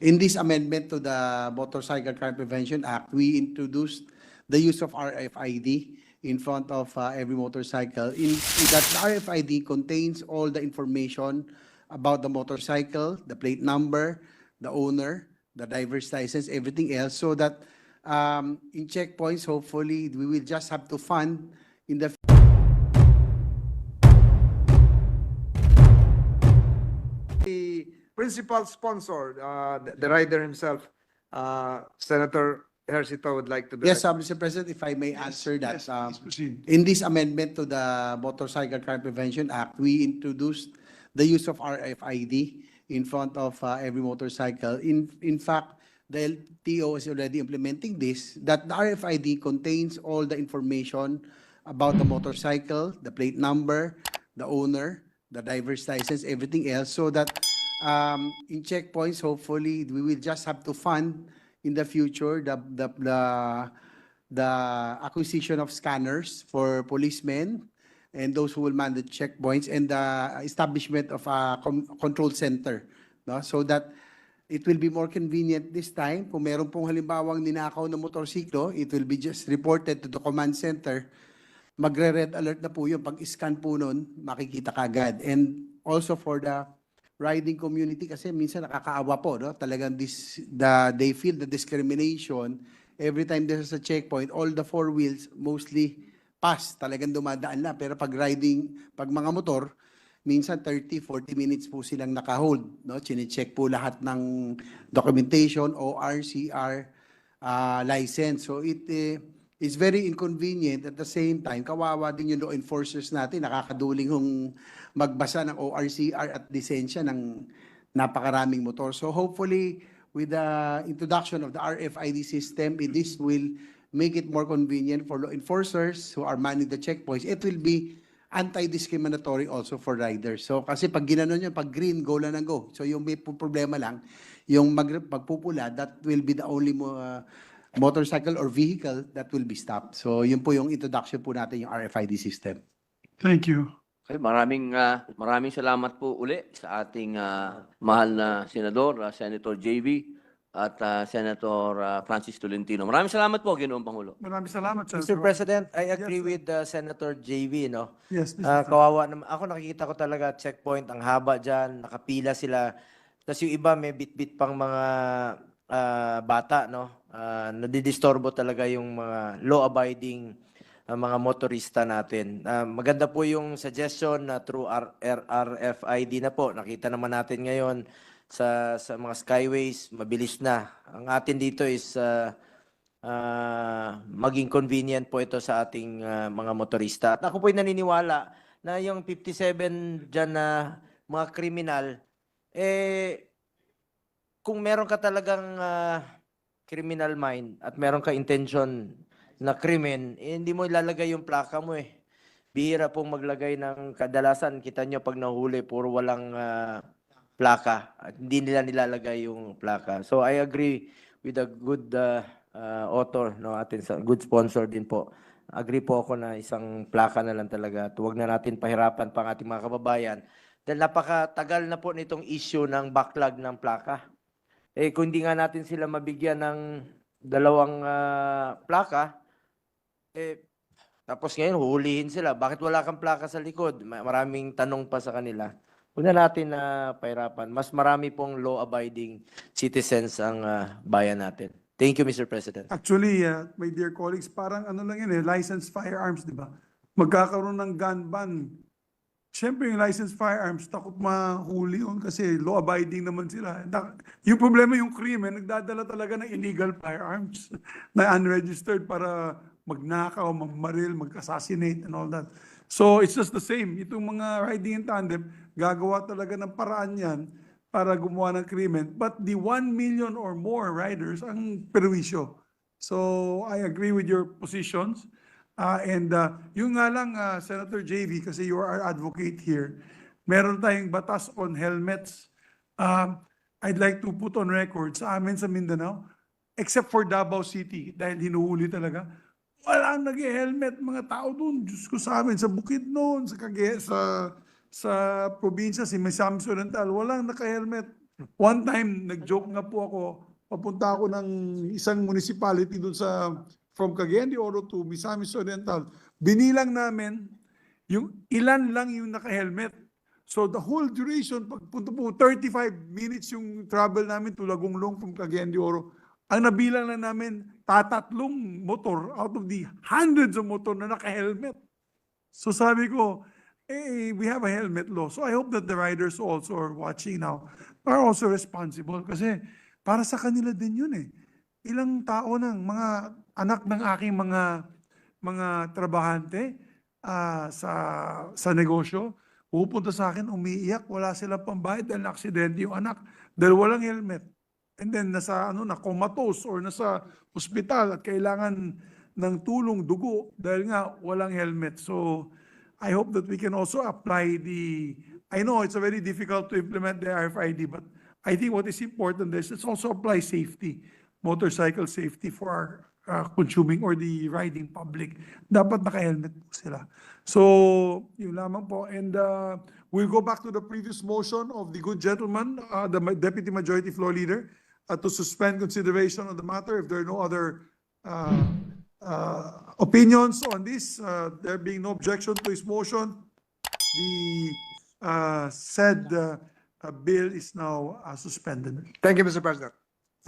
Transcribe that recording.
In this amendment to the Motorcycle Crime Prevention Act, we introduced the use of RFID in front of uh, every motorcycle. In in that RFID contains all the information about the motorcycle, the plate number, the owner, the driver's license, everything else, so that um, in checkpoints, hopefully, we will just have to fund in the principal sponsor, uh, the the rider himself, uh, Senator Hercito would like to. Yes, uh, Mr. President, if I may answer that. Yes, um, please proceed. In this amendment to the Motorcycle Crime Prevention Act, we introduced the use of RFID in front of uh, every motorcycle. In, in fact, the LTO is already implementing this, that the RFID contains all the information about the motorcycle, the plate number, the owner, the driver's license, everything else, so that um, in checkpoints, hopefully, we will just have to fund in the future the, the, the the acquisition of scanners for policemen and those who will man the checkpoints and the establishment of a control center no? So that it will be more convenient this time. Kung meron pong halimbawang ninakaw na motorsiklo it will be just reported to the command center. Magre-red alert na po yun pag scan po nun makikita kagad and also for the riding community kasi minsan nakakaawa po no? Talagang this the they feel the discrimination every time there's a checkpoint. All the four wheels mostly pass talagang dumadaan na. Pero pag riding pag mga motor minsan 30 40 minutes po silang naka-hold no? Chine-check po lahat ng documentation o RCR ah, license. So it eh, is very inconvenient at the same time kawawa din yung law enforcers natin nakakaduling hong magbasa ng ORCR at lisensya ng napakaraming motor. So hopefully, with the introduction of the RFID system, this will make it more convenient for law enforcers who are manning the checkpoints. It will be anti-discriminatory also for riders. So kasi pag ginanon yun, pag green, go lang ng go. So yung may problema lang, yung mag, that will be the only uh, motorcycle or vehicle that will be stopped. So yun po yung introduction po natin, yung RFID system. Thank you. Okay, maraming ah, maraming salamat po uli sa ating ah, mahal na senador, ah, Senator JV at ah, Senator ah, Francis Tolentino. Maraming salamat po, Ginoong Pangulo. Maraming salamat, Mr. Senator. President, I agree with uh, Senator JV, no? Yes, Mr. Ah, kawawa naman. Ako nakikita ko talaga checkpoint, ang haba dyan, nakapila sila. Tapos yung iba may bit-bit pang mga ah, bata, no? Ah, nadidistorbo talaga yung mga law-abiding ah, mga motorista natin. Ah, maganda po yung suggestion na through R- RFID na po. Nakita naman natin ngayon sa sa mga skyways, mabilis na. Ang atin dito is ah, ah, maging convenient po ito sa ating ah, mga motorista. At ako po'y naniniwala na yung 57 dyan na mga kriminal, eh, kung meron ka talagang ah, criminal mind at meron ka intention na krimen, eh, hindi mo ilalagay yung plaka mo eh. Bihira pong maglagay ng kadalasan. Kita nyo pag nahuli, puro walang ah, plaka. At hindi nila nilalagay yung plaka. So I agree with a good uh, uh, author, no, atin good sponsor din po. Agree po ako na isang plaka na lang talaga. At Huwag na natin pahirapan pang ating mga kababayan. Dahil napakatagal na po nitong issue ng backlog ng plaka. Eh kung hindi nga natin sila mabigyan ng dalawang ah, plaka, eh tapos ngayon huhulihin sila. Bakit wala kang plaka sa likod? Ma- Maraming tanong pa sa kanila. Huwag na natin na pahirapan. Mas marami pong law-abiding citizens ang ah, bayan natin. Thank you, Mr. President. Actually, uh, my dear colleagues, parang ano lang yun eh, licensed firearms, di ba? Magkakaroon ng gun ban. Siyempre, yung licensed firearms, takot mahuli yun kasi law-abiding naman sila. Yung problema, yung krimen, nagdadala talaga ng illegal firearms na unregistered para magnakaw, magmaril, mag-assassinate and all that. So, it's just the same. Itong mga riding in tandem, gagawa talaga ng paraan yan para gumawa ng krimen. But the 1 million or more riders ang perwisyo. So I agree with your positions. Uh, and uh, yung nga lang, uh, Senator JV, kasi you are our advocate here, meron tayong batas on helmets. Um, I'd like to put on record sa amin sa Mindanao, except for Davao City, dahil hinuhuli talaga, wala nag-helmet mga tao doon. Diyos ko sa amin, sa bukid noon, sa, Cagayan, sa, sa probinsya, si Misamis Oriental, walang naka-helmet. One time, nag-joke nga po ako, papunta ako ng isang municipality doon sa, from Cagayan de Oro to Misamis Oriental. Binilang namin, yung ilan lang yung naka-helmet. So the whole duration, pagpunta po, 35 minutes yung travel namin to Lagunglong from Cagayan de Oro. Ang nabilang lang namin, tatatlong motor out of the hundreds of motor na naka-helmet. So sabi ko, eh, we have a helmet law. So I hope that the riders also are watching now, are also responsible. Kasi para sa kanila din yun eh. Ilang tao ng mga anak ng aking mga mga trabahante ah, sa sa negosyo, pupunta sa akin, umiiyak, wala silang pambayad dahil aksidente yung anak, dahil walang helmet. And then nasa ano na comatose or nasa ospital at kailangan ng tulong dugo dahil nga walang helmet. So I hope that we can also apply the I know it's very difficult to implement the RFID but I think what is important is let's also apply safety, motorcycle safety for our uh, consuming or the riding public. Dapat naka-helmet po sila. So, yun lamang po. And uh, we'll go back to the previous motion of the good gentleman, uh, the Deputy Majority Floor Leader, uh, to suspend consideration on the matter if there are no other uh, uh, opinions on this. Uh, There being no objection to his motion, the uh, said uh, uh, bill is now uh, suspended. Thank you, Mr. President.